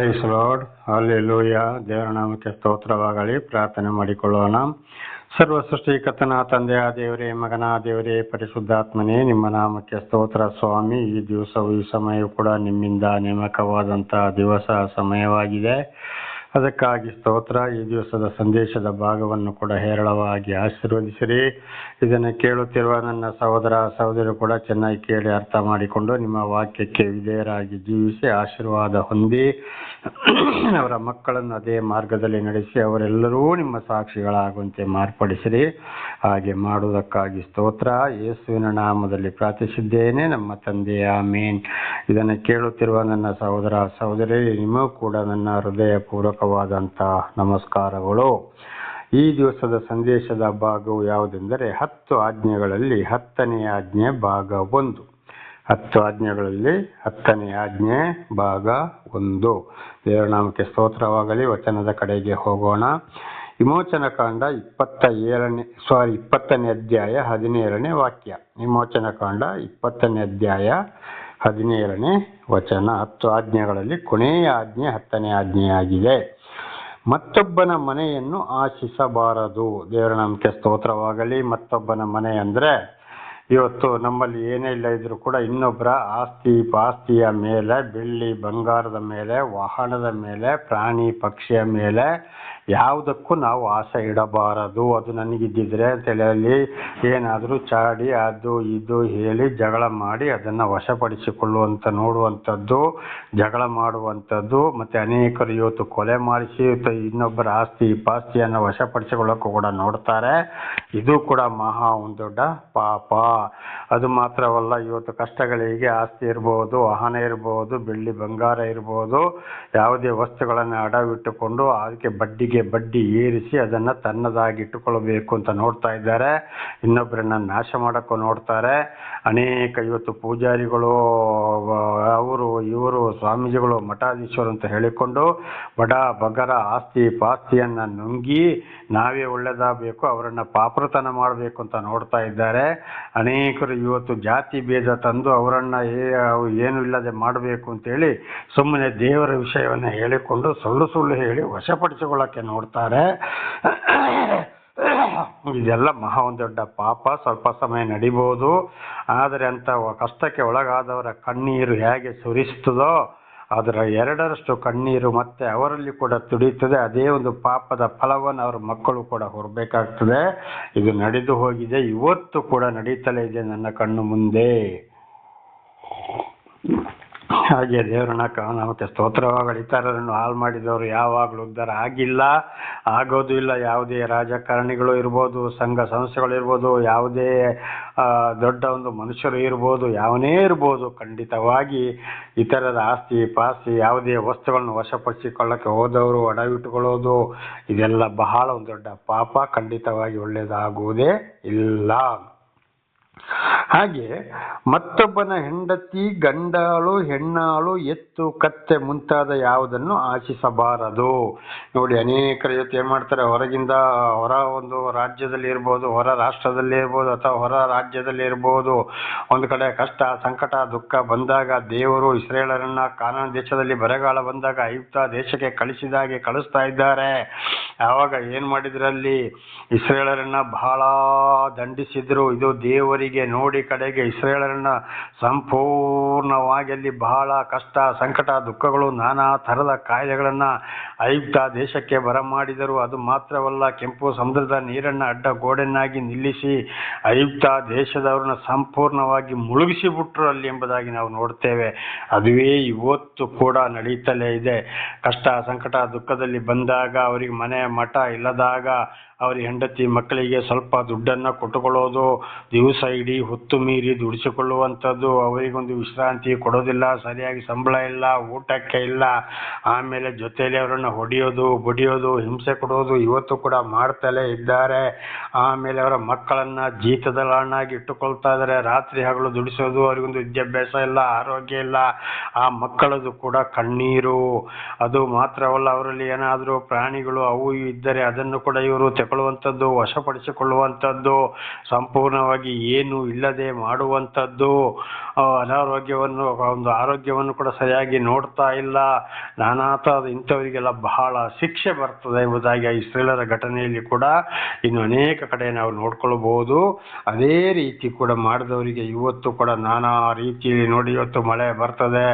Price lord alleluia ದೇವರ ನಾಮಕ್ಕೆ ಸ್ತೋತ್ರವಾಗಲಿ. ಪ್ರಾರ್ಥನೆ ಮಾಡಿಕೊಳ್ಳೋಣ. ಸರ್ವ ಕಥನ ತಂದೆಯ ದೇವರೇ, ಮಗನ, ದೇವರೇ, ಪರಿಶುದ್ಧಾತ್ಮನೇ, ನಿಮ್ಮ ನಾಮಕ್ಕೆ ಸ್ತೋತ್ರ ಸ್ವಾಮಿ. ಈ ದಿವಸವು ಈ ಸಮಯವು ಕೂಡ ನಿಮ್ಮಿಂದ ನೇಮಕವಾದಂತಹ ದಿವಸ, ಸಮಯವಾಗಿದೆ. ಅದಕ್ಕಾಗಿ ಸ್ತೋತ್ರ. ಈ ದಿವಸದ ಸಂದೇಶದ ಭಾಗವನ್ನು ಕೂಡ ಹೇರಳವಾಗಿ ಆಶೀರ್ವದಿಸಿರಿ. ಇದನ್ನು ಕೇಳುತ್ತಿರುವ ನನ್ನ ಸಹೋದರ ಸಹೋದರಿ ಕೂಡ ಚೆನ್ನಾಗಿ ಕೇಳಿ ಅರ್ಥ ಮಾಡಿಕೊಂಡು ನಿಮ್ಮ ವಾಕ್ಯಕ್ಕೆ ವಿಧೇಯರಾಗಿ ಜೀವಿಸಿ ಆಶೀರ್ವಾದ ಹೊಂದಿ, ಅವರ ಮಕ್ಕಳನ್ನು ಅದೇ ಮಾರ್ಗದಲ್ಲಿ ನಡೆಸಿ, ಅವರೆಲ್ಲರೂ ನಿಮ್ಮ ಸಾಕ್ಷಿಗಳಾಗುವಂತೆ ಮಾರ್ಪಡಿಸಿರಿ. ಹಾಗೆ ಮಾಡುವುದಕ್ಕಾಗಿ ಸ್ತೋತ್ರ. ಯೇಸುವಿನ ನಾಮದಲ್ಲಿ ಪ್ರಾರ್ಥಿಸಿದ್ದೇನೆ. ನಮ್ಮ ತಂದೆಯ ಮೇನ್ ಇದನ್ನು ಕೇಳುತ್ತಿರುವ ನನ್ನ ಸಹೋದರ ಸಹೋದರಿ, ನಿಮಗೂ ಕೂಡ ನನ್ನ ಹೃದಯ ಪೂರ್ವಕವಾದಂಥ ನಮಸ್ಕಾರಗಳು. ಈ ದಿವಸದ ಸಂದೇಶದ ಭಾಗವು ಯಾವುದೆಂದರೆ ಹತ್ತು ಆಜ್ಞೆಗಳಲ್ಲಿ ಹತ್ತನೆಯ ಆಜ್ಞೆ ಭಾಗ ಒಂದು. ಹತ್ತು ಆಜ್ಞೆಗಳಲ್ಲಿ ಹತ್ತನೇ ಆಜ್ಞೆ ಭಾಗ ಒಂದು. ದೇವರ ನಾಮಕ್ಕೆ ಸ್ತೋತ್ರವಾಗಲಿ, ವಚನದ ಕಡೆಗೆ ಹೋಗೋಣ. ವಿಮೋಚನ ಕಾಂಡ ಇಪ್ಪತ್ತ ಏಳನೇ ಸಾರಿ ಇಪ್ಪತ್ತನೇ ಅಧ್ಯಾಯ ಹದಿನೇಳನೇ ವಾಕ್ಯ. ವಿಮೋಚನ ಕಾಂಡ ಇಪ್ಪತ್ತನೇ ಅಧ್ಯಾಯ ಹದಿನೇಳನೇ ವಚನ. ಹತ್ತು ಆಜ್ಞೆಗಳಲ್ಲಿ ಕೊನೆಯ ಆಜ್ಞೆ ಹತ್ತನೇ ಆಜ್ಞೆಯಾಗಿದೆ. ಮತ್ತೊಬ್ಬನ ಮನೆಯನ್ನು ಆಶಿಸಬಾರದು. ದೇವರ ನಂಬಿಕೆ ಸ್ತೋತ್ರವಾಗಲಿ. ಮತ್ತೊಬ್ಬನ ಮನೆ ಅಂದರೆ ಇವತ್ತು ನಮ್ಮಲ್ಲಿ ಏನೇ ಇಲ್ಲ ಇದ್ರೂ ಕೂಡ ಇನ್ನೊಬ್ಬರ ಆಸ್ತಿ ಪಾಸ್ತಿಯ ಮೇಲೆ, ಬೆಳ್ಳಿ ಬಂಗಾರದ ಮೇಲೆ, ವಾಹನದ ಮೇಲೆ, ಪ್ರಾಣಿ ಪಕ್ಷಿಯ ಮೇಲೆ ಯಾವುದಕ್ಕೂ ನಾವು ಆಸೆ ಇಡಬಾರದು. ಅದು ನನಗಿದ್ದಿದ್ರೆ ತಲೆಯಲ್ಲಿ ಏನಾದರೂ ಚಾಡಿ, ಅದು ಇದು ಹೇಳಿ ಜಗಳ ಮಾಡಿ ಅದನ್ನು ವಶಪಡಿಸಿಕೊಳ್ಳುವಂತ, ನೋಡುವಂಥದ್ದು, ಜಗಳ ಮಾಡುವಂಥದ್ದು, ಮತ್ತೆ ಅನೇಕರು ಇವತ್ತು ಕೊಲೆ ಮಾಡಿಸಿ ಇನ್ನೊಬ್ಬರ ಆಸ್ತಿ ಪಾಸ್ತಿಯನ್ನು ವಶಪಡಿಸಿಕೊಳ್ಳೋಕ್ಕೂ ಕೂಡ ನೋಡ್ತಾರೆ. ಇದು ಕೂಡ ಮಹಾ ಒಂದು ದೊಡ್ಡ ಪಾಪ. ಅದು ಮಾತ್ರವಲ್ಲ, ಇವತ್ತು ಕಷ್ಟಗಳಿಗೆ ಆಸ್ತಿ ಇರ್ಬೋದು, ವಾಹನ ಇರ್ಬೋದು, ಬೆಳ್ಳಿ ಬಂಗಾರ ಇರ್ಬೋದು, ಯಾವುದೇ ವಸ್ತುಗಳನ್ನು ಅಡವಿಟ್ಟುಕೊಂಡು, ಅದಕ್ಕೆ ಬಡ್ಡಿಗೆ ಬಡ್ಡಿ ಏರಿಸಿ ಅದನ್ನು ತನ್ನದಾಗಿಟ್ಟುಕೊಳ್ಳಬೇಕು ಅಂತ ನೋಡ್ತಾ ಇದ್ದಾರೆ. ಇನ್ನೊಬ್ಬರನ್ನ ನಾಶ ಮಾಡೋಕ್ಕೂ ನೋಡ್ತಾರೆ. ಅನೇಕ ಇವತ್ತು ಪೂಜಾರಿಗಳು ಅವರು, ಇವರು, ಸ್ವಾಮೀಜಿಗಳು, ಮಠಾಧೀಶರು ಅಂತ ಹೇಳಿಕೊಂಡು ಬಡ ಬಗರ ಆಸ್ತಿ ಪಾಸ್ತಿಯನ್ನು ನುಂಗಿ ನಾವೇ ಒಳ್ಳೇದಾಗಬೇಕು, ಅವರನ್ನು ಪಾಪೃತನ ಮಾಡಬೇಕು ಅಂತ ನೋಡ್ತಾ ಇದ್ದಾರೆ. ಅನೇಕರು ಇವತ್ತು ಜಾತಿ ಭೇದ ತಂದು ಅವರನ್ನ ಅವು ಏನು ಇಲ್ಲದೆ ಮಾಡಬೇಕು ಅಂತೇಳಿ ಸುಮ್ಮನೆ ದೇವರ ವಿಷಯವನ್ನ ಹೇಳಿಕೊಂಡು ಸುಳ್ಳು ಸುಳ್ಳು ಹೇಳಿ ವಶಪಡಿಸಿಕೊಳ್ಳಕ್ಕೆ ನೋಡ್ತಾರೆ. ಇದೆಲ್ಲ ಮಹಾ ಒಂದು ದೊಡ್ಡ ಪಾಪ. ಸ್ವಲ್ಪ ಸಮಯ ನಡಿಬೋದು. ಆದರೆ ಅಂತ ಕಷ್ಟಕ್ಕೆ ಒಳಗಾದವರ ಕಣ್ಣೀರು ಹೇಗೆ ಸುರಿಸ್ತದೋ, ಅದರ ಎರಡರಷ್ಟು ಕಣ್ಣೀರು ಮತ್ತೆ ಅವರಲ್ಲಿ ಕೂಡ ತುಡಿಯುತ್ತದೆ. ಅದೇ ಒಂದು ಪಾಪದ ಫಲವನ್ನು ಅವರ ಮಕ್ಕಳು ಕೂಡ ಹೊರಬೇಕಾಗ್ತದೆ ಇದು ನಡೆದು ಹೋಗಿದೆ. ಇವತ್ತು ಕೂಡ ನಡೀತಲೇ ಇದೆ ನನ್ನ ಕಣ್ಣು ಮುಂದೆ. ಹಾಗೆ ದೇವರನ್ನ ನಮಗೆ ಸ್ತೋತ್ರವಾಗಲಿ, ಇತರರನ್ನು ಹಾಳು ಮಾಡಿದವರು ಯಾವಾಗಲೂ ಉದ್ಧಾರ ಆಗಿಲ್ಲ, ಆಗೋದು ಇಲ್ಲ, ಯಾವುದೇ ರಾಜಕಾರಣಿಗಳು ಇರ್ಬೋದು, ಸಂಘ ಸಂಸ್ಥೆಗಳು ಇರ್ಬೋದು, ಯಾವುದೇ ದೊಡ್ಡ ಒಂದು ಮನುಷ್ಯರು ಇರ್ಬೋದು, ಯಾವನೇ ಇರ್ಬೋದು, ಖಂಡಿತವಾಗಿ ಇತರರ ಆಸ್ತಿ ಪಾಸ್ತಿ ಯಾವುದೇ ವಸ್ತುಗಳನ್ನು ವಶಪಡಿಸಿಕೊಳ್ಳಕ್ಕೆ ಹೋದವರು ಅಡವಿಟ್ಟುಕೊಳ್ಳೋದು ಇದೆಲ್ಲ ಬಹಳ ಒಂದು ದೊಡ್ಡ ಪಾಪ, ಖಂಡಿತವಾಗಿ ಒಳ್ಳೆಯದಾಗುವುದೇ ಇಲ್ಲ. ಹಾಗೆ ಮತ್ತೊಬ್ಬನ ಹೆಂಡತಿ, ಗಂಡಾಳು, ಹೆಣ್ಣಾಳು, ಎತ್ತು, ಕತ್ತೆ ಮುಂತಾದ ಯಾವುದನ್ನು ಆಶಿಸಬಾರದು. ನೋಡಿ ಅನೇಕರ ಜೊತೆ ಏನ್ ಮಾಡ್ತಾರೆ, ಹೊರಗಿಂದ ಹೊರ ಒಂದು ರಾಜ್ಯದಲ್ಲಿ ಇರ್ಬೋದು, ಹೊರ ರಾಷ್ಟ್ರದಲ್ಲಿ ಇರ್ಬೋದು, ಅಥವಾ ಹೊರ ರಾಜ್ಯದಲ್ಲಿ ಇರ್ಬೋದು. ಒಂದು ಕಡೆ ಕಷ್ಟ, ಸಂಕಟ, ದುಃಖ ಬಂದಾಗ ದೇವರು ಇಸ್ರೇಲರನ್ನ ಕಾರಣ ದೇಶದಲ್ಲಿ ಬರಗಾಲ ಬಂದಾಗ ಐಗುಪ್ತ ದೇಶಕ್ಕೆ ಕಳಿಸಿದಾಗೆ, ಕಳಿಸ್ತಾ ಇದ್ದಾರೆ. ಆವಾಗ ಏನ್ ಮಾಡಿದ್ರಲ್ಲಿ? ಇಸ್ರೇಲರನ್ನ ಬಹಳ ದಂಡಿಸಿದ್ರು. ಇದು ದೇವರಿಗೆ ನೋಡಿ ಕಡೆಗೆ ಇಸ್ರೇಲರನ್ನ ಸಂಪೂರ್ಣವಾಗಿ ಅಲ್ಲಿ ಬಹಳ ಕಷ್ಟ, ಸಂಕಟ, ದುಃಖಗಳು, ನಾನಾ ಥರದ ಕಾಯಿಲೆಗಳನ್ನು ಐಗುಪ್ತ ದೇಶಕ್ಕೆ ಬರಮಾಡಿದರು ಅದು ಮಾತ್ರವಲ್ಲ, ಕೆಂಪು ಸಮುದ್ರದ ನೀರನ್ನ ಅಡ್ಡ ಗೋಡೆಯನ್ನಾಗಿ ನಿಲ್ಲಿಸಿ ಐಗುಪ್ತ ದೇಶದವ್ರನ್ನ ಸಂಪೂರ್ಣವಾಗಿ ಮುಳುಗಿಸಿ ಬಿಟ್ರು ಅಲ್ಲಿ ಎಂಬುದಾಗಿ ನಾವು ನೋಡ್ತೇವೆ. ಅದುವೇ ಇವತ್ತು ಕೂಡ ನಡೀತಲೇ ಇದೆ. ಕಷ್ಟ, ಸಂಕಟ, ದುಃಖದಲ್ಲಿ ಬಂದಾಗ, ಅವರಿಗೆ ಮನೆ, ಮಠ ಇಲ್ಲದಾಗ ಅವರ ಹೆಂಡತಿ ಮಕ್ಕಳಿಗೆ ಸ್ವಲ್ಪ ದುಡ್ಡನ್ನ ಕೊಟ್ಟುಕೊಳ್ಳೋದು, ದಿವಸ ಇಡೀ ಹೊತ್ತು ಮೀರಿ ದುಡಿಸಿಕೊಳ್ಳುವಂಥದ್ದು ಅವರಿಗೊಂದು ವಿಶ್ರಾಂತಿ ಕೊಡೋದಿಲ್ಲ, ಸರಿಯಾಗಿ ಸಂಬಳ ಇಲ್ಲ, ಊಟಕ್ಕೆ ಇಲ್ಲ, ಆಮೇಲೆ ಜೊತೆಯಲ್ಲಿ ಅವರನ್ನು ಹೊಡೆಯೋದು, ಬಡಿಯೋದು, ಹಿಂಸೆ ಕೊಡೋದು ಇವತ್ತು ಕೂಡ ಮಾಡ್ತಲೇ ಇದ್ದಾರೆ. ಆಮೇಲೆ ಅವರ ಮಕ್ಕಳನ್ನ ಜೀತದಳನ್ನಾಗಿ ಇಟ್ಟುಕೊಳ್ತಾ ಇದ್ದಾರೆ. ರಾತ್ರಿ ಹಗಲು ದುಡಿಸೋದು ಅವರಿಗೊಂದು ವಿದ್ಯಾಭ್ಯಾಸ ಇಲ್ಲ, ಆರೋಗ್ಯ ಇಲ್ಲ. ಆ ಮಕ್ಕಳದು ಕೂಡ ಕಣ್ಣೀರು. ಅದು ಮಾತ್ರವಲ್ಲ, ಅವರಲ್ಲಿ ಏನಾದರೂ ಪ್ರಾಣಿಗಳು ಅವು ಇದ್ದರೆ ಅದನ್ನು ಕೂಡ ಇವರು ತಗೊಳ್ಳುವಂಥದ್ದು ವಶಪಡಿಸಿಕೊಳ್ಳುವಂಥದ್ದು, ಸಂಪೂರ್ಣವಾಗಿ ಏನು ಇಲ್ಲದೆ ಮಾಡುವಂಥದ್ದು ಅನಾರೋಗ್ಯವನ್ನು, ಒಂದು ಆರೋಗ್ಯವನ್ನು ಕೂಡ ಸರಿಯಾಗಿ ನೋಡ್ತಾ ಇಲ್ಲ. ನಾನಾ ಥರದ ಇಂಥವರಿಗೆಲ್ಲ ಬಹಳ ಶಿಕ್ಷೆ ಬರ್ತದೆ ಎಂಬುದಾಗಿ ಆ ಇಸ್ರೇಲರ ಘಟನೆಯಲ್ಲಿ ಕೂಡ ಇನ್ನು ಅನೇಕ ಕಡೆ ನಾವು ನೋಡ್ಕೊಳ್ಬಹುದು. ಅದೇ ರೀತಿ ಕೂಡ ಮಾಡಿದವರಿಗೆ ಇವತ್ತು ಕೂಡ ನಾನಾ ರೀತಿಯಲ್ಲಿ ನೋಡಿ ಇವತ್ತು ಮಳೆ ಬರ್ತದೆ.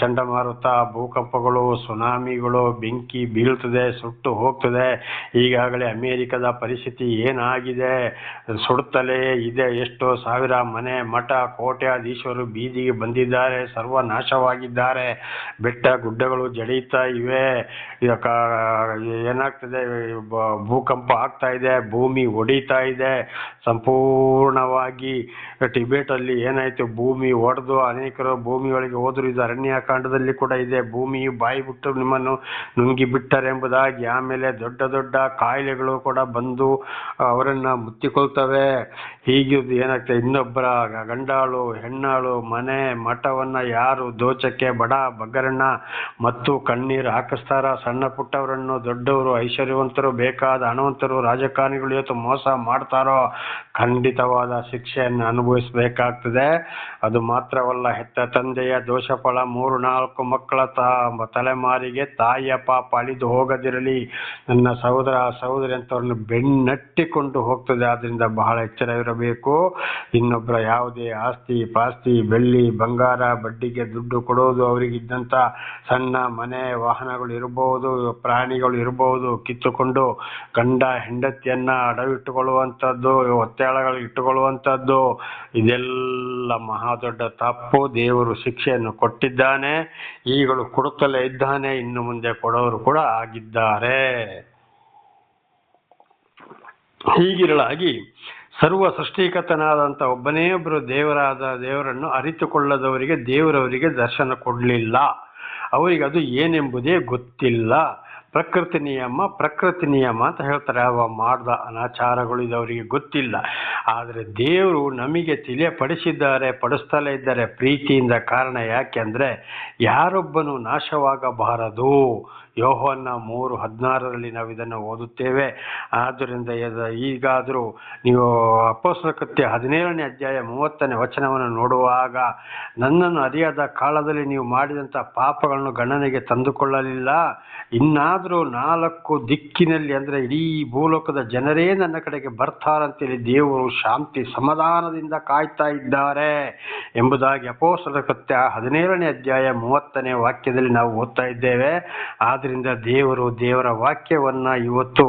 ಚಂಡಮಾರುತ, ಭೂಕಂಪಗಳು, ಸುನಾಮಿಗಳು, ಬೆಂಕಿ ಬೀಳ್ತದೆ, ಸುಟ್ಟು ಹೋಗ್ತದೆ. ಈಗಾಗಲೇ ಅಮೇರಿಕದ ಪರಿಸ್ಥಿತಿ ಏನಾಗಿದೆ? ಸುಡುತ್ತಲೇ ಇದೆ. ಎಷ್ಟೋ ಸಾವಿರ ಮನೆ, ಮಠ, ಕೋಟ್ಯಾಧೀಶರು ಬೀದಿಗೆ ಬಂದಿದ್ದಾರೆ. ಸರ್ವನಾಶವಾಗಿದ್ದಾರೆ. ಬೆಟ್ಟ ಗುಡ್ಡಗಳು ಜಡೀತಾ ಇವೆ. ಏನಾಗ್ತದೆ? ಭೂಕಂಪ ಆಗ್ತಾ ಇದೆ. ಭೂಮಿ ಒಡೀತಾ ಇದೆ. ಸಂಪೂರ್ಣವಾಗಿ ಟಿಬೇಟ್ ಅಲ್ಲಿ ಏನಾಯ್ತು? ಭೂಮಿ ಒಡೆದು ಅನೇಕರು ಭೂಮಿಯೊಳಗೆ ಹೋದ್ರು. ಇದು ಅರಣ್ಯಕಾಂಡದಲ್ಲಿ ಕೂಡ ಇದೆ. ಭೂಮಿ ಬಾಯಿ ಬಿಟ್ಟು ನಿಮ್ಮನ್ನು ನುಂಗಿ ಬಿಟ್ಟರೆ ಎಂಬುದಾಗಿ ಆಮೇಲೆ ದೊಡ್ಡ ದೊಡ್ಡ ಕಾಯಿಲೆಗಳು ಕೂಡ ಬಂದು ಅವರನ್ನ ಮುತ್ತಿಕೊಳ್ತವೆ. ಹೀಗೆ ಏನಾಗ್ತದೆ? ಇನ್ನೊಬ್ಬರ ಗಂಡಾಳು, ಹೆಣ್ಣಾಳು, ಮನೆ, ಮಠವನ್ನ ಯಾರು ದೋಚಕ್ಕೆ ಬಡ ಬಗ್ಗರನ್ನ ಮತ್ತು ಕಣ್ಣೀರು ಹಾಕಿಸ್ತಾರ? ಸಣ್ಣ ಪುಟ್ಟವರನ್ನು ದೊಡ್ಡವರು, ಐಶ್ವರ್ಯವಂತರು, ಬೇಕಾದ ಹಣವಂತರು, ರಾಜಕಾರಣಿಗಳು ಇವತ್ತು ಮೋಸ ಮಾಡ್ತಾರೋ? ಖಂಡಿತವಾದ ಶಿಕ್ಷೆಯನ್ನು ಅನುಭವಿಸಬೇಕಾಗ್ತದೆ. ಅದು ಮಾತ್ರವಲ್ಲ, ಹೆತ್ತ ತಂದೆಯ ದೋಷಫಲ ಮೂರು, ನಾಲ್ಕು ಮಕ್ಕಳ ತಾ, ತಲೆಮಾರಿಗೆ ತಾಯಿಯ ಪಾಪ ಅಳಿದು ಹೋಗದಿರಲಿ. ನನ್ನ ಸಹೋದರ, ಸಹೋದರಿ ಅಂತವ್ರನ್ನು ಬೆನ್ನಟ್ಟಿಕೊಂಡು ಹೋಗ್ತದೆ. ಆದ್ದರಿಂದ ಬಹಳ ಎಚ್ಚರವಿರಬೇಕು ಇನ್ನೊಬ್ಬರ ಯಾವುದೇ ಆಸ್ತಿ, ಪಾಸ್ತಿ, ಬೆಳ್ಳಿ, ಬಂಗಾರ, ಬಡ್ಡಿಗೆ ದುಡ್ಡು ಕೊಡೋದು ಅವರಿಗಿದ್ದಂಥ ಸಣ್ಣ ಮನೆ, ವಾಹನಗಳು ಇರಬಹುದು ಪ್ರಾಣಿಗಳು ಇರಬಹುದು ಕಿತ್ತುಕೊಂಡು ಗಂಡ ಹೆಂಡತಿಯನ್ನ ಅಡವಿಟ್ಟುಕೊಳ್ಳುವಂಥದ್ದು ಒತ್ತೆಳಗಳು ಇಟ್ಟುಕೊಳ್ಳುವಂಥದ್ದು, ಇದೆಲ್ಲ ಮಹಾ ದೊಡ್ಡ ತಪ್ಪು. ದೇವರು ಶಿಕ್ಷೆಯನ್ನು ಕೊಟ್ಟಿದ್ದಾನೆ. ಈಗಳು ಕೊಡುತ್ತಲೇ ಇದ್ದಾನೆ. ಇನ್ನು ಮುಂದೆ ಕೊಡೋರು ಕೂಡ ಆಗಿದ್ದಾರೆ. ಹೀಗಿರಲಾಗಿ ಸರ್ವ ಸೃಷ್ಟಿಕತನಾದಂಥ ಒಬ್ಬನೇ ಒಬ್ಬರು ದೇವರಾದ ದೇವರನ್ನು ಅರಿತುಕೊಳ್ಳದವರಿಗೆ ದೇವರವರಿಗೆ ದರ್ಶನ ಕೊಡಲಿಲ್ಲ. ಅವರಿಗೆ ಅದು ಏನೆಂಬುದೇ ಗೊತ್ತಿಲ್ಲ. ಪ್ರಕೃತಿ ನಿಯಮ ಪ್ರಕೃತಿ ನಿಯಮ ಅಂತ ಹೇಳ್ತಾರೆ. ಅವ ಮಾಡ್ದ ಅನಾಚಾರಗಳು ಇದು ಅವರಿಗೆ ಗೊತ್ತಿಲ್ಲ. ಆದರೆ ದೇವರು ನಮಗೆ ತಿಳಿಯಪಡಿಸಿದ್ದಾರೆ ಪಡಿಸ್ತಲೇ ಇದ್ದಾರೆ. ಪ್ರೀತಿಯಿಂದ ಕಾರಣ ಯಾಕೆಂದರೆ ಯಾರೊಬ್ಬನು ನಾಶವಾಗಬಾರದು. ಯೋಹನ್ನ ಮೂರು ಹದಿನಾರರಲ್ಲಿ ನಾವು ಇದನ್ನು ಓದುತ್ತೇವೆ. ಆದ್ದರಿಂದ ಈಗಾದರೂ ನೀವು ಅಪೋಸ್ಲ ಕೃತ್ಯ ಹದಿನೇಳನೇ ಅಧ್ಯಾಯ ಮೂವತ್ತನೇ ವಚನವನ್ನು ನೋಡುವಾಗ ನನ್ನನ್ನು ಅರಿಯದ ಕಾಲದಲ್ಲಿ ನೀವು ಮಾಡಿದಂಥ ಪಾಪಗಳನ್ನು ಗಣನೆಗೆ ತಂದುಕೊಳ್ಳಲಿಲ್ಲ. ಇನ್ನಾದರೂ ನಾಲ್ಕು ದಿಕ್ಕಿನಲ್ಲಿ ಅಂದರೆ ಇಡೀ ಭೂಲೋಕದ ಜನರೇ ನನ್ನ ಕಡೆಗೆ ಬರ್ತಾರಂತೇಳಿ ದೇವರು ಶಾಂತಿ ಸಮಾಧಾನದಿಂದ ಕಾಯ್ತಾ ಇದ್ದಾರೆ ಎಂಬುದಾಗಿ ಅಪೋಸಲ ಕೃತ್ಯ ಹದಿನೇಳನೇ ಅಧ್ಯಾಯ ಮೂವತ್ತನೇ ವಾಕ್ಯದಲ್ಲಿ ನಾವು ಓದ್ತಾ ಇದ್ದೇವೆ. ಆದ್ರಿಂದ ದೇವರು ದೇವರ ವಾಕ್ಯವನ್ನ ಇವತ್ತು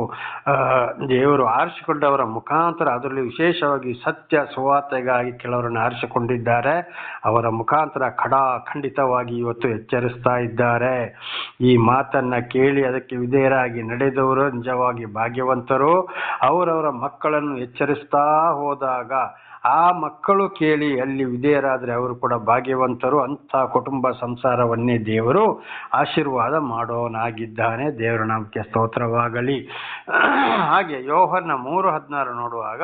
ದೇವರು ಆರಿಸಿಕೊಂಡವರ ಮುಖಾಂತರ ಅದರಲ್ಲಿ ವಿಶೇಷವಾಗಿ ಸತ್ಯ ಸುವಾರ್ತೆಗಾಗಿ ಕೆಲವರನ್ನು ಆರಿಸಿಕೊಂಡಿದ್ದಾರೆ. ಅವರ ಮುಖಾಂತರ ಖಡಾ ಖಂಡಿತವಾಗಿ ಇವತ್ತು ಎಚ್ಚರಿಸ್ತಾ ಇದ್ದಾರೆ. ಈ ಮಾತನ್ನ ಕೇಳಿ ಅದಕ್ಕೆ ವಿಧೇಯರಾಗಿ ನಡೆದವರು ನಿಜವಾಗಿ ಭಾಗ್ಯವಂತರು. ಅವರವರ ಮಕ್ಕಳನ್ನು ಎಚ್ಚರಿಸ್ತಾ ಹೋದಾಗ ಆ ಮಕ್ಕಳು ಕೇಳಿ ಅಲ್ಲಿ ವಿಧೇಯರಾದರೆ ಅವರು ಕೂಡ ಭಾಗ್ಯವಂತರು, ಅಂಥ ಕುಟುಂಬ ಸಂಸಾರವನ್ನೇ ದೇವರು ಆಶೀರ್ವಾದ ಮಾಡೋನಾಗಿದ್ದಾನೆ. ದೇವರ ನಾಮಕ್ಕೆ ಸ್ತೋತ್ರವಾಗಲಿ. ಹಾಗೆ ಯೋಹನ ಮೂರು ಹದಿನಾರು ನೋಡುವಾಗ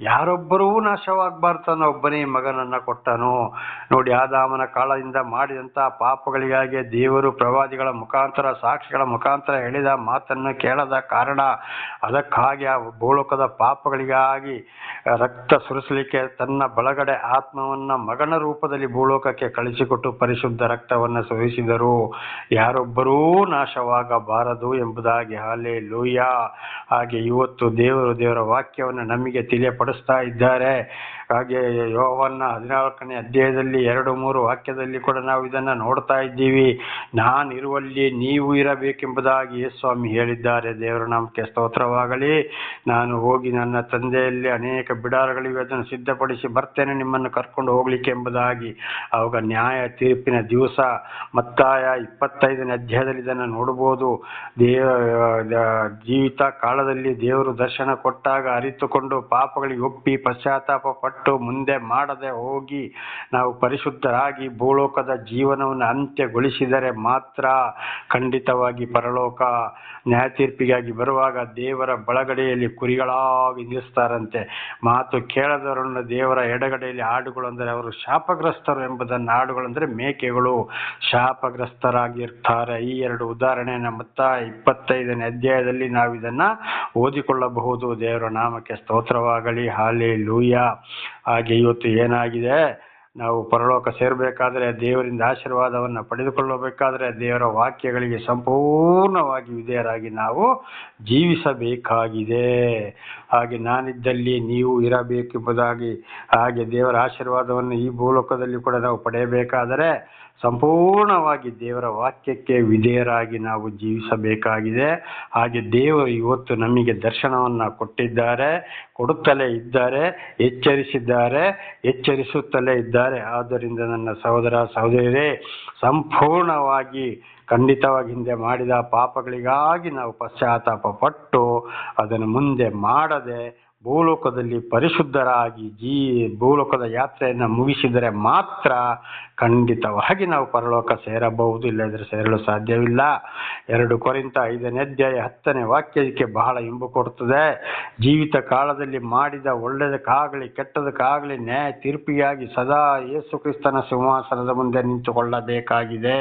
ಯಾರೊಬ್ಬರೂ ನಾಶವಾಗಬಾರ್ದು ಒಬ್ಬನೇ ಮಗನನ್ನ ಕೊಟ್ಟನು. ನೋಡಿ, ಆದಾಮನ ಕಾಲದಿಂದ ಮಾಡಿದಂಥ ಪಾಪಗಳಿಗಾಗಿ ದೇವರು ಪ್ರವಾದಿಗಳ ಮುಖಾಂತರ, ಸಾಕ್ಷಿಗಳ ಮುಖಾಂತರ ಹೇಳಿದ ಮಾತನ್ನು ಕೇಳದ ಕಾರಣ ಅದಕ್ಕಾಗಿ ಆ ಭೂಲೋಕದ ಪಾಪಗಳಿಗಾಗಿ ರಕ್ತ ಸುರಿಸಲಿಕ್ಕೆ ತನ್ನ ಬಳಗಡೆ ಆತ್ಮವನ್ನ ಮಗನ ರೂಪದಲ್ಲಿ ಭೂಲೋಕಕ್ಕೆ ಕಳಿಸಿಕೊಟ್ಟು ಪರಿಶುದ್ಧ ರಕ್ತವನ್ನು ಸುರಿಸಿದರು. ಯಾರೊಬ್ಬರೂ ನಾಶವಾಗಬಾರದು ಎಂಬುದಾಗಿ ಹಾಲೆ ಲೂಯ ಹಾಗೆ ಇವತ್ತು ದೇವರು ದೇವರ ವಾಕ್ಯವನ್ನು ನಮಗೆ ತಿಳಿಯಪಡಿಸ್ತಾ ಇದ್ದಾರೆ. ಹಾಗೆ ಯೋವನ್ನ ಹದಿನಾಲ್ಕನೇ ಅಧ್ಯಾಯದಲ್ಲಿ ಎರಡು ಮೂರು ವಾಕ್ಯದಲ್ಲಿ ಕೂಡ ನಾವು ಇದನ್ನ ನೋಡ್ತಾ ಇದ್ದೀವಿ. ನಾನು ಇರುವಲ್ಲಿ ನೀವು ಇರಬೇಕೆಂಬುದಾಗಿ ಸ್ವಾಮಿ ಹೇಳಿದ್ದಾರೆ. ದೇವರ ನಾಮಕ್ಕೆ ಸ್ತೋತ್ರವಾಗಲಿ. ನಾನು ಹೋಗಿ ನನ್ನ ತಂದೆಯಲ್ಲಿ ಅನೇಕ ಬಿಡಾರಗಳಿವೆ. ಅದನ್ನು ಸಿದ್ಧಪಡಿಸಿ ಬರ್ತೇನೆ. ನಿಮ್ಮನ್ನು ಕರ್ಕೊಂಡು ಹೋಗ್ಲಿಕ್ಕೆ ಎಂಬುದಾಗಿ. ಅವಾಗ ನ್ಯಾಯ ತೀರ್ಪಿನ ದಿವಸ ಮತ್ತಾಯ ಇಪ್ಪತ್ತೈದನೇ ಅಧ್ಯಾಯದಲ್ಲಿ ಇದನ್ನು ನೋಡಬಹುದು ದೇವ ಜೀವಿತ ಕಾಲದಲ್ಲಿ ದೇವರು ದರ್ಶನ ಕೊಟ್ಟಾಗ ಅರಿತುಕೊಂಡು ಪಾಪಗಳಿಗೆ ಒಪ್ಪಿ ಪಶ್ಚಾತ್ತಾಪ ಪಟ್ಟು ಮುಂದೆ ಮಾಡದೆ ಹೋಗಿ ನಾವು ಪರಿಶುದ್ಧರಾಗಿ ಭೂಲೋಕದ ಜೀವನವನ್ನು ಅಂತ್ಯಗೊಳಿಸಿದರೆ ಮಾತ್ರ ಖಂಡಿತವಾಗಿ ಪರಲೋಕ ನ್ಯಾಯತೀರ್ಪಿಗಾಗಿ ಬರುವಾಗ ದೇವರ ಬಳಗಡೆಯಲ್ಲಿ ಕುರಿಗಳಾಗಿ ನಿಲ್ಲಿಸ್ತಾರಂತೆ. ಮಾತು ಕೇಳದವರನ್ನು ದೇವರ ಎಡಗಡೆಯಲ್ಲಿ ಆಡುಗಳು ಅಂದರೆ ಅವರು ಶಾಪಗ್ರಸ್ತರು ಎಂಬುದನ್ನು ಆಡುಗಳು ಅಂದರೆ ಮೇಕೆಗಳು ಶಾಪಗ್ರಸ್ತರಾಗಿರ್ತಾರೆ. ಈ ಎರಡು ಉದಾಹರಣೆಯನ್ನು ಮತ್ತ ಇಪ್ಪತ್ತೈದನೇ ಅಧ್ಯಾಯದಲ್ಲಿ ನಾವು ಇದನ್ನು ಓದಿಕೊಳ್ಳಬಹುದು. ದೇವರ ನಾಮಕ್ಕೆ ಸ್ತೋತ್ರವಾಗಲಿ. ಹಾಲೆ ಲೂಯ ಹಾಗೆ ಇವತ್ತು ಏನಾಗಿದೆ? ನಾವು ಪರಲೋಕ ಸೇರಬೇಕಾದ್ರೆ ದೇವರಿಂದ ಆಶೀರ್ವಾದವನ್ನು ಪಡೆದುಕೊಳ್ಳಬೇಕಾದ್ರೆ ದೇವರ ವಾಕ್ಯಗಳಿಗೆ ಸಂಪೂರ್ಣವಾಗಿ ವಿಧೇಯರಾಗಿ ನಾವು ಜೀವಿಸಬೇಕಾಗಿದೆ. ಹಾಗೆ ನಾನಿದ್ದಲ್ಲಿ ನೀವು ಇರಬೇಕೆಂಬುದಾಗಿ ಹಾಗೆ ದೇವರ ಆಶೀರ್ವಾದವನ್ನು ಈ ಭೂಲೋಕದಲ್ಲಿ ಕೂಡ ನಾವು ಪಡೆಯಬೇಕಾದರೆ ಸಂಪೂರ್ಣವಾಗಿ ದೇವರ ವಾಕ್ಯಕ್ಕೆ ವಿಧೇಯರಾಗಿ ನಾವು ಜೀವಿಸಬೇಕಾಗಿದೆ. ಹಾಗೆ ದೇವರು ಇವತ್ತು ನಮಗೆ ದರ್ಶನವನ್ನು ಕೊಟ್ಟಿದ್ದಾರೆ, ಕೊಡುತ್ತಲೇ ಇದ್ದಾರೆ, ಎಚ್ಚರಿಸಿದ್ದಾರೆ, ಎಚ್ಚರಿಸುತ್ತಲೇ ಇದ್ದಾರೆ. ಆದ್ದರಿಂದ ನನ್ನ ಸಹೋದರ, ಸಹೋದರಿಯರೇ, ಸಂಪೂರ್ಣವಾಗಿ ಖಂಡಿತವಾಗಿ ಹಿಂದೆ ಮಾಡಿದ ಪಾಪಗಳಿಗಾಗಿ ನಾವು ಪಶ್ಚಾತ್ತಾಪ ಪಟ್ಟು ಅದನ್ನು ಮುಂದೆ ಮಾಡದೆ ಭೂಲೋಕದಲ್ಲಿ ಪರಿಶುದ್ಧರಾಗಿ ಜೀ, ಭೂಲೋಕದ ಯಾತ್ರೆಯನ್ನು ಮುಗಿಸಿದರೆ ಮಾತ್ರ ಖಂಡಿತವಾಗಿ ನಾವು ಪರಲೋಕ ಸೇರಬಹುದು ಇಲ್ಲದ್ರೆ ಸೇರಲು ಸಾಧ್ಯವಿಲ್ಲ. ಎರಡು ಕೊರಿಂತ ಐದನೇ ಅಧ್ಯಾಯ ಹತ್ತನೇ ವಾಕ್ಯಕ್ಕೆ ಬಹಳ ಇಂಬು ಕೊಡುತ್ತದೆ ಜೀವಿತ ಕಾಲದಲ್ಲಿ ಮಾಡಿದ ಒಳ್ಳೆಯದಕ್ಕಾಗಲಿ ಕೆಟ್ಟದಕ್ಕಾಗಲಿ ನ್ಯಾಯ ತೀರ್ಪಿಯಾಗಿ ಸದಾ ಯೇಸು ಕ್ರಿಸ್ತನ ಸಿಂಹಾಸನದ ಮುಂದೆ ನಿಂತುಕೊಳ್ಳಬೇಕಾಗಿದೆ.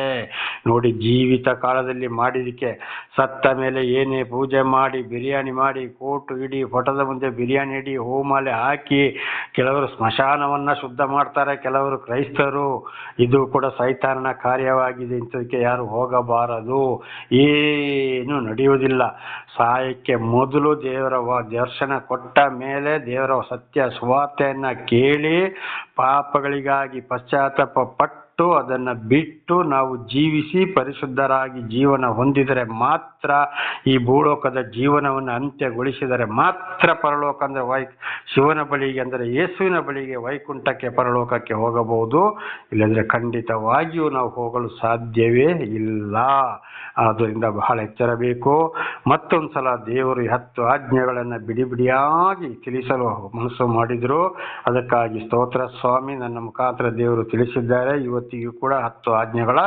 ನೋಡಿ, ಜೀವಿತ ಕಾಲದಲ್ಲಿ ಮಾಡಿದಕ್ಕೆ ಸತ್ತ ಮೇಲೆ ಏನೇ ಪೂಜೆ ಮಾಡಿ, ಬಿರಿಯಾನಿ ಮಾಡಿ, ಕೋಟು ಇಡೀ ಫೋಟೋದ ಮುಂದೆ ಬಿರಿಯಾನಿ ಹಿಡಿ ಹೋಮಾಲೆ ಹಾಕಿ ಕೆಲವರು ಸ್ಮಶಾನವನ್ನ ಶುದ್ಧ ಮಾಡ್ತಾರೆ, ಕೆಲವರು ಕ್ರೈಸ್ತರು. ಇದು ಕೂಡ ಸೈತಾನನ ಕಾರ್ಯವಾಗಿದೆ ಇಂಥದಕ್ಕೆ ಯಾರು ಹೋಗಬಾರದು. ಏನು ನಡೆಯುವುದಿಲ್ಲ. ಸಾಯಕ್ಕೆ ಮೊದಲು ದೇವರ ದರ್ಶನ ಕೊಟ್ಟ ಮೇಲೆ ದೇವರ ಸತ್ಯ ಸುವಾರ್ತೆಯನ್ನು ಕೇಳಿ ಪಾಪಗಳಿಗಾಗಿ ಪಶ್ಚಾತ್ತಾಪ ಪಟ್ಟು ಅದನ್ನು ಬಿಟ್ಟು ನಾವು ಜೀವಿಸಿ ಪರಿಶುದ್ಧರಾಗಿ ಜೀವನ ಹೊಂದಿದರೆ ಮಾತ್ರ ಈ ಭೂಲೋಕದ ಜೀವನವನ್ನು ಅಂತ್ಯಗೊಳಿಸಿದರೆ ಮಾತ್ರ ಪರಲೋಕ ಅಂದರೆ ವೈ ಶಿವನ ಬಳಿಗೆ ಅಂದರೆ ಯೇಸುವಿನ ಬಳಿಗೆ ವೈಕುಂಠಕ್ಕೆ ಪರಲೋಕಕ್ಕೆ ಹೋಗಬಹುದು. ಇಲ್ಲಂದ್ರೆ ಖಂಡಿತವಾಗಿಯೂ ನಾವು ಹೋಗಲು ಸಾಧ್ಯವೇ ಇಲ್ಲ. ಆದ್ದರಿಂದ ಬಹಳ ಎಚ್ಚರಬೇಕು. ಮತ್ತೊಂದು ಸಲ ದೇವರು ಹತ್ತು ಆಜ್ಞೆಗಳನ್ನು ಬಿಡಿ ಬಿಡಿಯಾಗಿ ತಿಳಿಸಲು ಮನಸ್ಸು ಮಾಡಿದರು. ಅದಕ್ಕಾಗಿ ಸ್ತೋತ್ರ ಸ್ವಾಮಿ. ನನ್ನ ಮುಖಾಂತರ ದೇವರು ತಿಳಿಸಿದ್ದಾರೆ. ಇವತ್ತಿಗೂ ಕೂಡ ಹತ್ತು ಆಜ್ಞೆಗಳ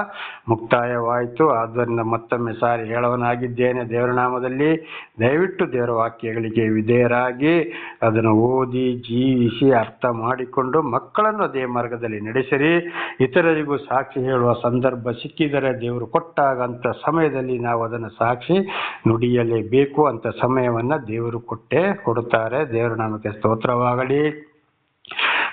ಮುಕ್ತಾಯವಾಯಿತು. ಆದ್ದರಿಂದ ಮತ್ತೊಮ್ಮೆ ಸಾರಿ ಹೇಳವನಾಗಿದ್ದೇನೆ. ದೇವರ ನಾಮದಲ್ಲಿ ದಯವಿಟ್ಟು ದೇವರ ವಾಕ್ಯಗಳಿಗೆ ವಿಧೇಯರಾಗಿ ಅದನ್ನು ಓದಿ, ಜೀವಿಸಿ, ಅರ್ಥ ಮಾಡಿಕೊಂಡು ಮಕ್ಕಳನ್ನು ಅದೇ ಮಾರ್ಗದಲ್ಲಿ ನಡೆಸಿರಿ. ಇತರರಿಗೂ ಸಾಕ್ಷಿ ಹೇಳುವ ಸಂದರ್ಭ ಸಿಕ್ಕಿದರೆ ದೇವರು ಕೊಟ್ಟಾಗಂಥ ಸಮಯದಲ್ಲಿ ನಾವು ಅದನ್ನು ಸಾಕ್ಷಿ ನುಡಿಯಲೇಬೇಕು ಅಂತ ಸಮಯವನ್ನು ದೇವರು ಕೊಟ್ಟೇ ಕೊಡುತ್ತಾರೆ. ದೇವರ ನಾಮಕ್ಕೆ ಸ್ತೋತ್ರವಾಗಲಿ.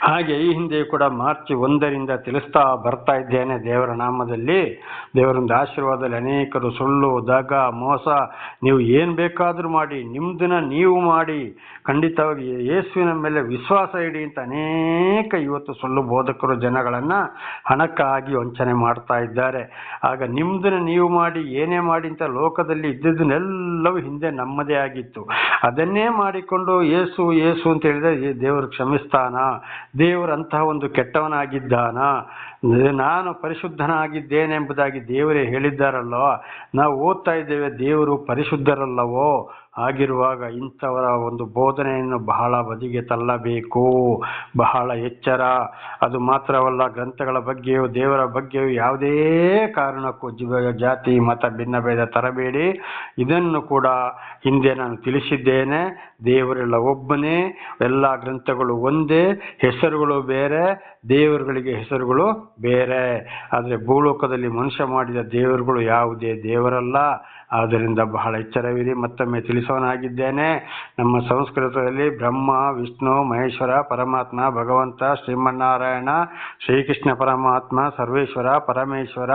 ಹಾಗೆ ಈ ಹಿಂದೆ ಕೂಡ ಮಾರ್ಚ್ ಒಂದರಿಂದ ತಿಳಿಸ್ತಾ ಬರ್ತಾ ಇದ್ದೇನೆ ದೇವರ ನಾಮದಲ್ಲಿ. ದೇವರೊಂದು ಆಶೀರ್ವಾದದಲ್ಲಿ ಅನೇಕರು ಸುಳ್ಳು, ದಗ, ಮೋಸ, ನೀವು ಏನು ಬೇಕಾದರೂ ಮಾಡಿ, ನಿಮ್ದನ್ನ ನೀವು ಮಾಡಿ, ಖಂಡಿತವಾಗಿ ಯೇಸುವಿನ ಮೇಲೆ ವಿಶ್ವಾಸ ಇಡಿ ಅಂತ ಅನೇಕ ಇವತ್ತು ಸುಳ್ಳು ಬೋಧಕರು ಜನಗಳನ್ನು ಹಣಕ್ಕಾಗಿ ವಂಚನೆ ಮಾಡ್ತಾ ಇದ್ದಾರೆ. ಆಗ ನಿಮ್ದನ್ನ ನೀವು ಮಾಡಿ, ಏನೇ ಮಾಡಿ ಅಂತ ಲೋಕದಲ್ಲಿ ಇದ್ದದನ್ನೆಲ್ಲವೂ ಹಿಂದೆ ನಮ್ಮದೇ ಆಗಿತ್ತು. ಅದನ್ನೇ ಮಾಡಿಕೊಂಡು ಏಸು ಏಸು ಅಂತ ಹೇಳಿದ್ರೆ ದೇವರು ಕ್ಷಮಿಸ್ತಾನ? ದೇವರು ಅಂತಹ ಒಂದು ಕೆಟ್ಟವನಾಗಿದ್ದಾನ. ನಾನು ಪರಿಶುದ್ಧನಾಗಿದ್ದೇನೆ ಎಂಬುದಾಗಿ ದೇವರೇ ಹೇಳಿದ್ದಾರಲ್ಲೋ ನಾವು ಓದ್ತಾ ಇದ್ದೇವೆ ದೇವರು ಪರಿಶುದ್ಧರಲ್ಲವೋ? ಆಗಿರುವಾಗ ಇಂಥವರ ಒಂದು ಬೋಧನೆಯನ್ನು ಬಹಳ ಬದಿಗೆ ತಳ್ಳಬೇಕು. ಬಹಳ ಎಚ್ಚರ. ಅದು ಮಾತ್ರವಲ್ಲ, ಗ್ರಂಥಗಳ ಬಗ್ಗೆಯೂ, ದೇವರ ಬಗ್ಗೆಯೂ ಯಾವುದೇ ಕಾರಣಕ್ಕೂ ಜೀವ, ಜಾತಿ, ಮತ ಭಿನ್ನ ಭೇದ ತರಬೇಡಿ. ಇದನ್ನು ಕೂಡ ಹಿಂದೆ ನಾನು ತಿಳಿಸಿದ್ದೇನೆ. ದೇವರೆಲ್ಲ ಒಬ್ಬನೇ. ಎಲ್ಲ ಗ್ರಂಥಗಳು ಒಂದೇ. ಹೆಸರುಗಳು ಬೇರೆ. ದೇವರುಗಳಿಗೆ ಹೆಸರುಗಳು ಬೇರೆ. ಆದರೆ ಭೂಲೋಕದಲ್ಲಿ ಮನುಷ್ಯ ಮಾಡಿದ ದೇವರುಗಳು ಯಾವುದೇ ದೇವರಲ್ಲ. ಆದ್ದರಿಂದ ಬಹಳ ಎಚ್ಚರವಿರಿ. ಮತ್ತೊಮ್ಮೆ ತಿಳಿಸೋನಾಗಿದ್ದೇನೆ, ನಮ್ಮ ಸಂಸ್ಕೃತದಲ್ಲಿ ಬ್ರಹ್ಮ, ವಿಷ್ಣು, ಮಹೇಶ್ವರ, ಪರಮಾತ್ಮ, ಭಗವಂತ, ಶ್ರೀಮನ್ನಾರಾಯಣ, ಶ್ರೀಕೃಷ್ಣ ಪರಮಾತ್ಮ, ಸರ್ವೇಶ್ವರ, ಪರಮೇಶ್ವರ,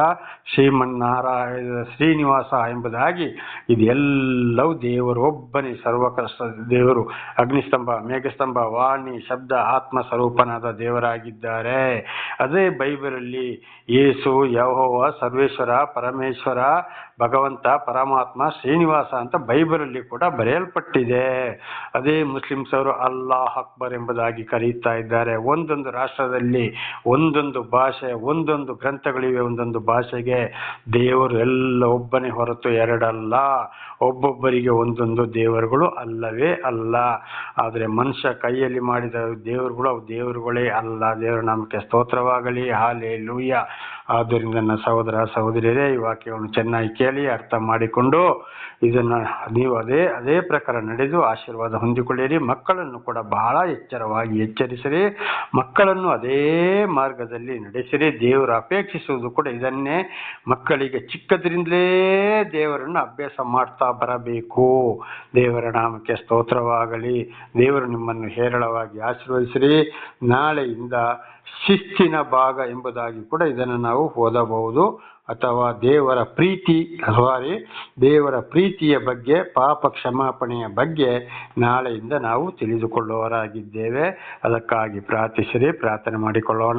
ಶ್ರೀಮನ್ನಾರಾಯಣ, ಶ್ರೀನಿವಾಸ ಎಂಬುದಾಗಿ ಇದೆಲ್ಲವೂ ದೇವರು ಒಬ್ಬನೇ ಸರ್ವಕಷ್ಟ ದೇವರು. ಅಗ್ನಿಸ್ತಂಭ, ಮೇಘಸ್ತಂಭ, ವಾಣಿ, ಶಬ್ದ, ಆತ್ಮ ಸ್ವರೂಪನಾದ ದೇವರಾಗಿದ್ದಾರೆ. ಅದೇ ಬೈಬಲಲ್ಲಿ ಯೇಸು, ಯಹೋವ, ಸರ್ವೇಶ್ವರ, ಪರಮೇಶ್ವರ ಭಗವಂತ ಪರಮಾತ್ಮ ಶ್ರೀನಿವಾಸ ಅಂತ ಬೈಬಲಲ್ಲಿ ಕೂಡ ಬರೆಯಲ್ಪಟ್ಟಿದೆ. ಅದೇ ಮುಸ್ಲಿಮ್ಸ್ ಅವರು ಅಲ್ಲಾಹ್ ಅಕ್ಬರ್ ಎಂಬುದಾಗಿ ಕರೆಯುತ್ತಾ ಇದ್ದಾರೆ. ಒಂದೊಂದು ರಾಷ್ಟ್ರದಲ್ಲಿ ಒಂದೊಂದು ಭಾಷೆ, ಒಂದೊಂದು ಗ್ರಂಥಗಳಿವೆ ಒಂದೊಂದು ಭಾಷೆಗೆ ದೇವರು ಎಲ್ಲ ಒಬ್ಬನೇ ಹೊರತು ಎರಡಲ್ಲ. ಒಬ್ಬೊಬ್ಬರಿಗೆ ಒಂದೊಂದು ದೇವರುಗಳು ಅಲ್ಲವೇ ಅಲ್ಲ. ಆದರೆ ಮನುಷ್ಯ ಕೈಯಲ್ಲಿ ಮಾಡಿದ ದೇವರುಗಳು ಅವು ದೇವರುಗಳೇ ಅಲ್ಲ. ದೇವರ ನಾಮಕ್ಕೆ ಸ್ತೋತ್ರವಾಗಲಿ. ಹಾಲೆ ಲೂಯ್ಯ ಆದ್ದರಿಂದ ನನ್ನ ಸಹೋದರ, ಸಹೋದರಿಯರೇ, ಈ ವಾಕ್ಯವನ್ನು ಚೆನ್ನಾಗಿ ಕೇಳಿ ಅರ್ಥ ಮಾಡಿಕೊಂಡು ಇದನ್ನ ನೀವು ಅದೇ ಅದೇ ಪ್ರಕಾರ ನಡೆದು ಆಶೀರ್ವಾದ ಹೊಂದಿಕೊಳ್ಳಿರಿ. ಮಕ್ಕಳನ್ನು ಕೂಡ ಬಹಳ ಎಚ್ಚರವಾಗಿ ಎಚ್ಚರಿಸಿರಿ. ಮಕ್ಕಳನ್ನು ಅದೇ ಮಾರ್ಗದಲ್ಲಿ ನಡೆಸಿರಿ. ದೇವರು ಅಪೇಕ್ಷಿಸುವುದು ಕೂಡ ಇದನ್ನೇ. ಮಕ್ಕಳಿಗೆ ಚಿಕ್ಕದ್ರಿಂದಲೇ ದೇವರನ್ನು ಅಭ್ಯಾಸ ಮಾಡ್ತಾ ಬರಬೇಕು. ದೇವರ ನಾಮಕ್ಕೆ ಸ್ತೋತ್ರವಾಗಲಿ. ದೇವರು ನಿಮ್ಮನ್ನು ಹೇರಳವಾಗಿ ಆಶೀರ್ವದಿಸಿರಿ. ನಾಳೆಯಿಂದ ಶಿಸ್ತಿನ ಭಾಗ ಎಂಬುದಾಗಿ ಕೂಡ ಇದನ್ನು ನಾವು ಓದಬಹುದು. ಅಥವಾ ದೇವರ ಪ್ರೀತಿ ಸಾರಿ ದೇವರ ಪ್ರೀತಿಯ ಬಗ್ಗೆ, ಪಾಪ ಕ್ಷಮಾಪಣೆಯ ಬಗ್ಗೆ ನಾಳೆಯಿಂದ ನಾವು ತಿಳಿದುಕೊಳ್ಳುವವರಾಗಿದ್ದೇವೆ. ಅದಕ್ಕಾಗಿ ಪ್ರಾರ್ಥಿಸಿರಿ, ಪ್ರಾರ್ಥನೆ ಮಾಡಿಕೊಳ್ಳೋಣ.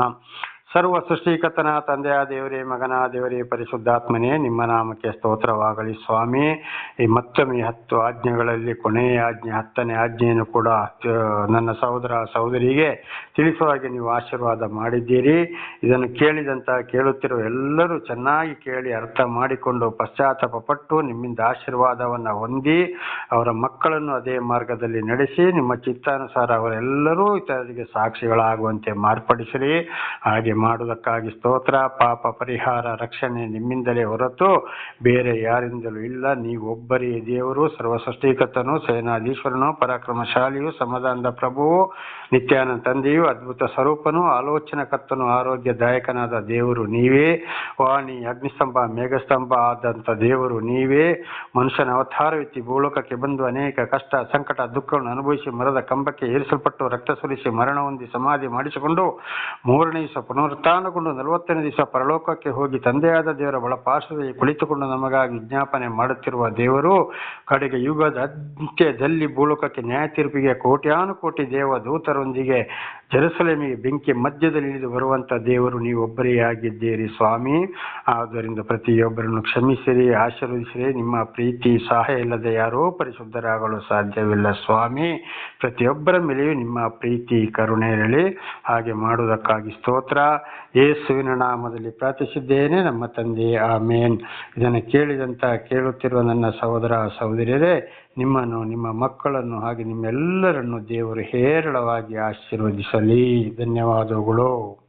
ಸರ್ವ ಸೃಷ್ಟಿಕರ್ತನ ತಂದೆಯ ದೇವರೇ, ಮಗನ ದೇವರೇ, ಪರಿಶುದ್ಧಾತ್ಮನೇ, ನಿಮ್ಮ ನಾಮಕ್ಕೆ ಸ್ತೋತ್ರವಾಗಲಿ ಸ್ವಾಮಿ. ಈ ಮತ್ತೊಮ್ಮೆ ಹತ್ತು ಆಜ್ಞೆಗಳಲ್ಲಿ ಕೊನೆಯ ಆಜ್ಞೆ, ಹತ್ತನೇ ಆಜ್ಞೆಯನ್ನು ಕೂಡ ನನ್ನ ಸಹೋದರ ಸಹೋದರಿಗೆ ತಿಳಿಸುವ ಹಾಗೆ ನೀವು ಆಶೀರ್ವಾದ ಮಾಡಿದ್ದೀರಿ. ಇದನ್ನು ಕೇಳಿದಂತ, ಕೇಳುತ್ತಿರುವ ಎಲ್ಲರೂ ಚೆನ್ನಾಗಿ ಕೇಳಿ ಅರ್ಥ ಮಾಡಿಕೊಂಡು ಪಶ್ಚಾತ್ತಾಪ ಪಟ್ಟು ನಿಮ್ಮಿಂದ ಆಶೀರ್ವಾದವನ್ನು ಹೊಂದಿ ಅವರ ಮಕ್ಕಳನ್ನು ಅದೇ ಮಾರ್ಗದಲ್ಲಿ ನಡೆಸಿ ನಿಮ್ಮ ಚಿತ್ತಾನುಸಾರ ಅವರೆಲ್ಲರೂ ಇತರರಿಗೆ ಸಾಕ್ಷಿಗಳಾಗುವಂತೆ ಮಾರ್ಪಡಿಸಿರಿ. ಹಾಗೆ ಮಾಡುವುದಕ್ಕಾಗಿ ಸ್ತೋತ್ರ, ಪಾಪ, ಪರಿಹಾರ, ರಕ್ಷಣೆ ನಿಮ್ಮಿಂದಲೇ ಹೊರತು ಬೇರೆ ಯಾರಿಂದಲೂ ಇಲ್ಲ. ನೀವು ಒಬ್ಬರೇ ದೇವರು ಸರ್ವ ಸೃಷ್ಟಿಕರ್ತನು ಸೇನಾಧೀಶ್ವರನು, ಪರಾಕ್ರಮಶಾಲಿಯು, ಸಮಾಧಾನದ ಪ್ರಭುವು. ನಿತ್ಯಾನಂದ ತಂದೆಯು ಅದ್ಭುತ ಸ್ವರೂಪನು, ಆಲೋಚನಕರ್ತನು, ಆರೋಗ್ಯದಾಯಕನಾದ ದೇವರು ನೀವೇ. ವಾಣಿ, ಅಗ್ನಿಸ್ತಂಭ, ಮೇಘಸ್ತಂಭ ಆದಂಥ ದೇವರು ನೀವೇ. ಮನುಷ್ಯನ ಅವತಾರವೆತ್ತಿ ಭೂಲೋಕಕ್ಕೆ ಬಂದು ಅನೇಕ ಕಷ್ಟ, ಸಂಕಟ, ದುಃಖವನ್ನು ಅನುಭವಿಸಿ ಮರದ ಕಂಬಕ್ಕೆ ಏರಿಸಲ್ಪಟ್ಟು ರಕ್ತ ಸುರಿಸಿ ಮರಣ ಹೊಂದಿ ಸಮಾಧಿ ಮಾಡಿಸಿಕೊಂಡು ಮೂರನೇ ದಿವಸ ಪುನರುತ್ಥಾನಗೊಂಡು ನಲವತ್ತನೇ ದಿವಸ ಪರಲೋಕಕ್ಕೆ ಹೋಗಿ ತಂದೆಯಾದ ದೇವರ ಬಳ ಪಾರ್ಶ್ವದಲ್ಲಿ ಕುಳಿತುಕೊಂಡು ನಮಗಾಗಿ ವಿಜ್ಞಾಪನೆ ಮಾಡುತ್ತಿರುವ ದೇವರು, ಕಡೆಗೆ ಯುಗದ ಅಂತ್ಯದಲ್ಲಿ ಭೂಲೋಕಕ್ಕೆ ನ್ಯಾಯ ತೀರ್ಪಿಗೆ ಕೋಟ್ಯಾನು ಕೋಟಿ ದೇವ ದೂತರೊಂದಿಗೆ ಜೆರುಸಲೇಮಿಗೆ ಬೆಂಕಿ ಮಧ್ಯದಲ್ಲಿ ಇಳಿದು ಬರುವಂತ ದೇವರು ನೀವೊಬ್ಬರೇ ಆಗಿದ್ದೀರಿ ಸ್ವಾಮಿ. ಆದ್ದರಿಂದ ಪ್ರತಿಯೊಬ್ಬರನ್ನು ಕ್ಷಮಿಸಿರಿ, ಆಶೀರ್ವದಿಸಿರಿ. ನಿಮ್ಮ ಪ್ರೀತಿ, ಸಹಾಯ ಇಲ್ಲದೆ ಯಾರೂ ಪರಿಶುದ್ಧರಾಗಲು ಸಾಧ್ಯವಿಲ್ಲ ಸ್ವಾಮಿ. ಪ್ರತಿಯೊಬ್ಬರ ಮೇಲೆಯೂ ನಿಮ್ಮ ಪ್ರೀತಿ, ಕರುಣೆ ಇರಲಿ. ಹಾಗೆ ಮಾಡುವುದಕ್ಕಾಗಿ ಸ್ತೋತ್ರ. ಯೇಸುವಿನ ನಾಮದಲ್ಲಿ ಪ್ರಾರ್ಥಿಸಿದ್ದೇನೆ. ನಮ್ಮ ತಂದೆ ಮೇನ್ ಇದನ್ನು ಕೇಳಿದಂತ ಕೇಳುತ್ತಿರುವ ನನ್ನ ಸಹೋದರ ಸಹೋದರಿಯರೇ ನಿಮ್ಮನ್ನು ನಿಮ್ಮ ಮಕ್ಕಳನ್ನು ಹಾಗೆ ನಿಮ್ಮೆಲ್ಲರನ್ನು ದೇವರು ಹೇರಳವಾಗಿ ಆಶೀರ್ವದಿಸಲಿ. ಧನ್ಯವಾದಗಳು.